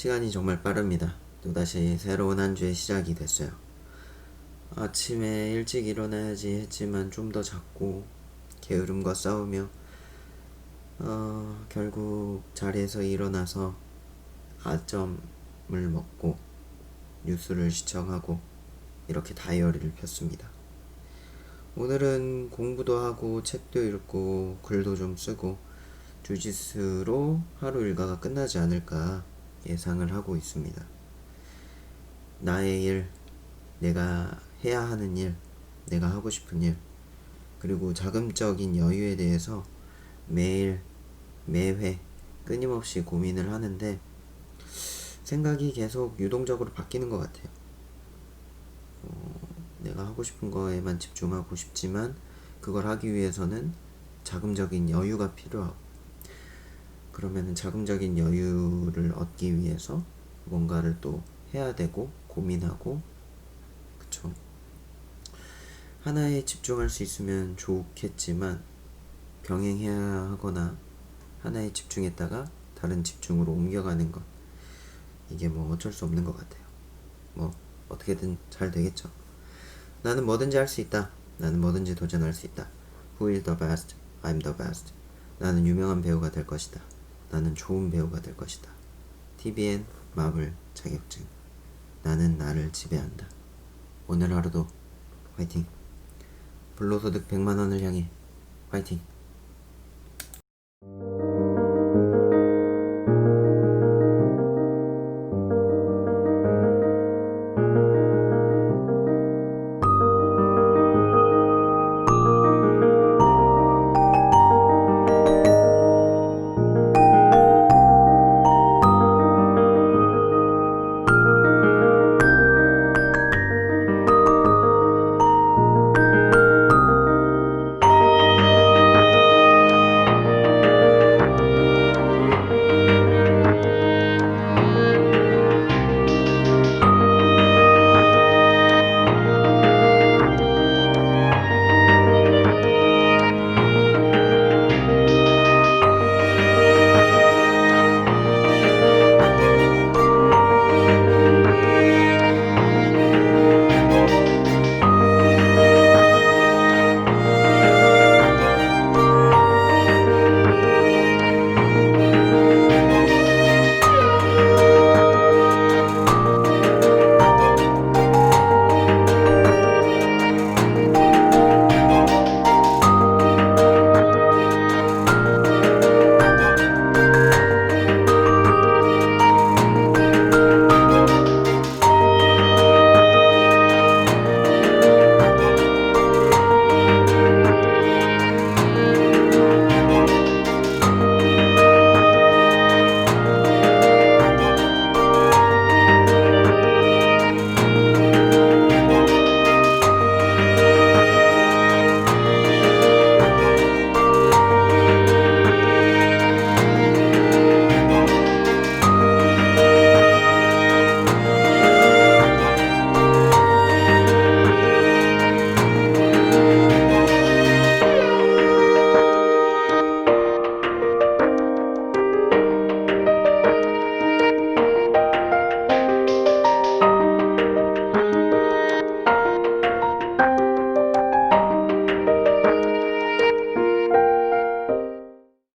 시간이 정말 빠릅니다. 또다시 새로운 한 주의 시작이 됐어요. 아침에 일찍 일어나야지 했지만 좀 더 잤고, 게으름과 싸우며, 어, 결국 자리에서 일어나서 아점을 먹고, 뉴스를 시청하고, 이렇게 다이어리를 폈습니다. 오늘은 공부도 하고, 책도 읽고, 글도 좀 쓰고, 주짓수로 하루 일과가 끝나지 않을까 예상을 하고 있습니다. 나의 일, 내가 해야 하는 일, 내가 하고 싶은 일, 그리고 자금적인 여유에 대해서 매일, 매회 끊임없이 고민을 하는데 생각이 계속 유동적으로 바뀌는 것 같아요. 어, 내가 하고 싶은 거에만 집중하고 싶지만 그걸 하기 위해서는 자금적인 여유가 필요하고 그러면은 자금적인 여유를 얻기 위해서 뭔가를 또 해야 되고 고민하고 그쵸? 하나에 집중할 수 있으면 좋겠지만 병행해야 하거나 하나에 집중했다가 다른 집중으로 옮겨가는 것. 이게 뭐 어쩔 수 없는 것 같아요. 뭐 어떻게든 잘 되겠죠. 나는 뭐든지 할 수 있다. 나는 뭐든지 도전할 수 있다. Who is the best? I'm the best. 나는 유명한 배우가 될 것이다 나는 좋은 배우가 될 것이다. TVN 마블 자격증. 나는 나를 지배한다. 오늘 하루도 화이팅. 불로소득 100만원을 향해 화이팅